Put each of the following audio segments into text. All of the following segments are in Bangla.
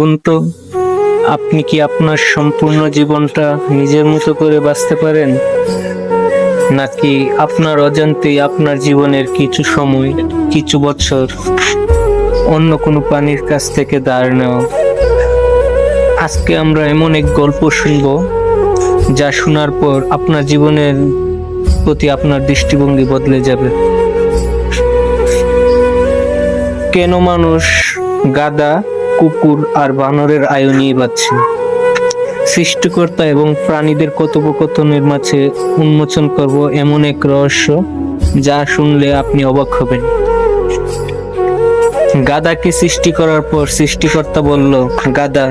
বলুন তো আপনি কি আপনার সম্পূর্ণ জীবনটা নিজের মতো করে বাঁচতে পারেন? নাকি আপনার অজান্তেই আপনার জীবনের কিছু সময়, কিছু বছর অন্য কোনো প্রাণীর কাছ থেকে দাঁড় নেওয়া? আজকে আমরা এমন এক গল্প শুনব, যা শোনার পর আপনার জীবনের প্রতি আপনার দৃষ্টিভঙ্গি বদলে যাবে। কেন মানুষ গাদা কুকুর আর বানরের আয়ু নিয়ে বাঁচছে। সৃষ্টিকর্তা এবং প্রাণীদের কথোপকথনের মাঝে উন্মোচন করব এমন এক রহস্য যা শুনলে আপনি অবাক হবেন। গাদাকে সৃষ্টি করার পর সৃষ্টিকর্তা বলল, গাদা,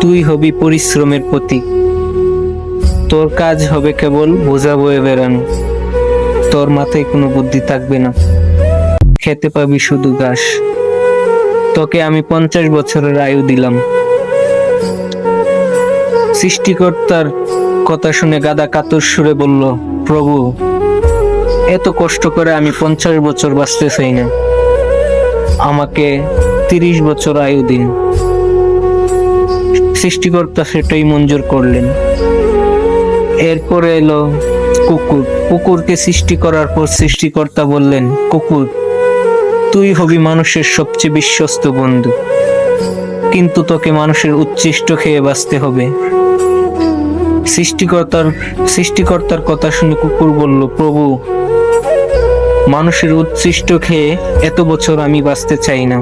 তুই হবি পরিশ্রমের প্রতীক তোর কাজ হবে কেবল বোঝা বয়ে বেড়ানো। তোর মাথায় কোনো বুদ্ধি থাকবে না। খেতে পাবি শুধু ঘাস। তোকে আমি পঞ্চাশ বছরের আয়ু দিলাম। সৃষ্টিকর্তার কথা শুনে গাদা কাতর সুরে বলল, প্রভু, এত কষ্ট করে আমি পঞ্চাশ বছর বাঁচতে চাই না। আমাকে তিরিশ বছর আয়ু দিন। সৃষ্টিকর্তা সেটাই মঞ্জুর করলেন। এরপরে এলো কুকুর। কুকুরকে সৃষ্টি করার পর সৃষ্টিকর্তা বললেন, কুকুর তুই হবি মানুষের সবচেয়ে বিশ্বস্ত বন্ধু। কিন্তু তোকে মানুষের উচ্ছিষ্ট খেয়ে বাঁচতে হবে। সৃষ্টিকর্তার সৃষ্টিকর্তার কথা শুনে কুকুর বলল, প্রভু, মানুষের উচ্ছিষ্ট খেয়ে এত বছর আমি বাঁচতে চাই না।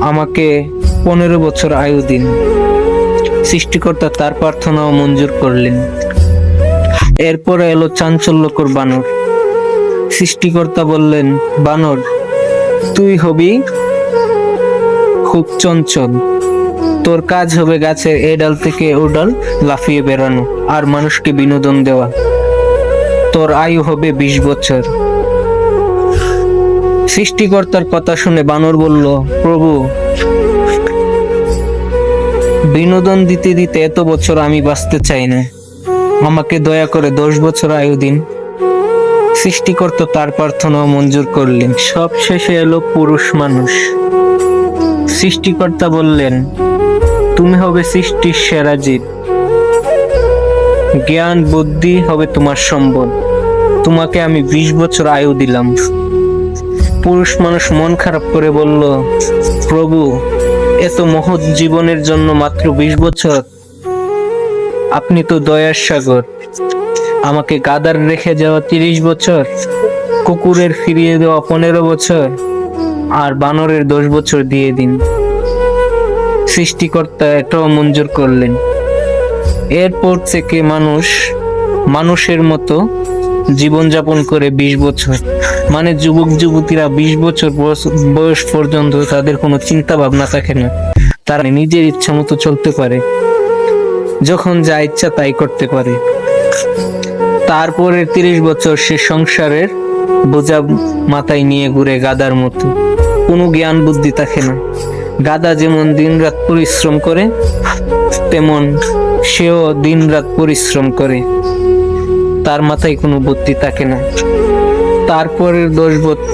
আমাকে পনেরো বছর আয়ু দিন। সৃষ্টিকর্তা তার প্রার্থনাও মঞ্জুর করলেন। এরপর এলো চাঞ্চল্যকর বানর। সৃষ্টিকর্তা বললেন, বানর, তুই হবি খুব চঞ্চল। তোর কাজ হবে গাছের এ ডাল থেকে ও ডাল লাফিয়ে বেড়ানো আর মানুষকে বিনোদন দেওয়া। তোর আয়ু হবে বিশ বছর। সৃষ্টিকর্তার কথা শুনে বানর বলল, প্রভু, বিনোদন দিতে দিতে এত বছর আমি বাঁচতে চাই না। আমাকে দয়া করে দশ বছর আয়ু দিন। সৃষ্টিকর্তা তার প্রার্থনা মঞ্জুর করলেন। সব শেষে এলো পুরুষ মানুষ। সৃষ্টিকর্তা বললেন, তুমি হবে সৃষ্টির সেরা জীব। জ্ঞান, বুদ্ধি হবে তোমার সম্বল। তোমাকে আমি বিশ বছর আয়ু দিলাম। পুরুষ মানুষ মন খারাপ করে বলল, প্রভু এত মহৎ জীবনের জন্য মাত্র বিশ বছর। আপনি তো দয়ার সাগর। আমাকে গাদার রেখে যাওয়া তিরিশ বছর, কুকুরের ফিরিয়ে দেওয়া পনেরো বছর, আর বানরের দশ বছর দিয়ে দিন। সৃষ্টিকর্তা এটাও মঞ্জুর করলেন। এরপর থেকে মানুষ, মানুষের মতো জীবনযাপন করে বিশ বছর। মানে যুবক, যুবতীরা বিশ বছর বয়স- বয়স পর্যন্ত তাদের কোনো চিন্তা ভাবনা থাকে না। তারা নিজের ইচ্ছা মতো চলতে পারে। যখন যা ইচ্ছা তাই করতে পারে। তারপরে তিরিশ বছর সে সংসারের বোঝা মাথায় নিয়ে ঘুরে গাদার মতো। কোনো জ্ঞান বুদ্ধি থাকে না। গাদা যেমন দিনরাত পরিশ্রম করে, তেমন সেও দিনরাত পরিশ্রম করে। তার মাথায় কোনো বুদ্ধি থাকে না। তারপরের দশ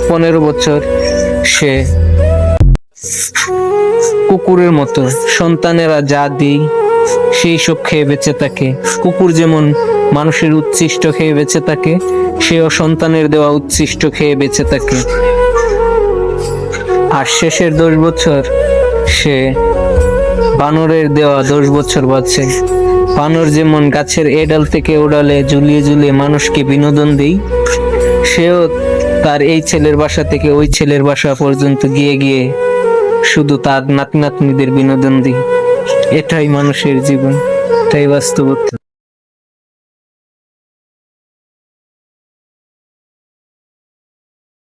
পনেরো বছর সে কুকুরের মতো। সন্তানেরা যা দিই, সেই সব খেয়ে বেঁচে থাকে। কুকুর যেমন মানুষের উচ্ছিষ্ট খেয়ে বেঁচে থাকে সেও সন্তানের দেওয়া উচ্ছিষ্ট খেয়ে বেঁচে থাকে। আর শেষের দশ বছর সে বানরের দেওয়া দশ বছর বাঁচে। বানর যেমন গাছের এ ডাল থেকে ও ডালে ঝুলিয়ে ঝুলিয়ে মানুষকে বিনোদন দেই সেও তার এই ছেলের বাসা থেকে ওই ছেলের বাসা পর্যন্ত গিয়ে গিয়ে শুধু তার নাতি নাতনিদের বিনোদন দিই এটাই মানুষের জীবন, এটাই বাস্তবতা।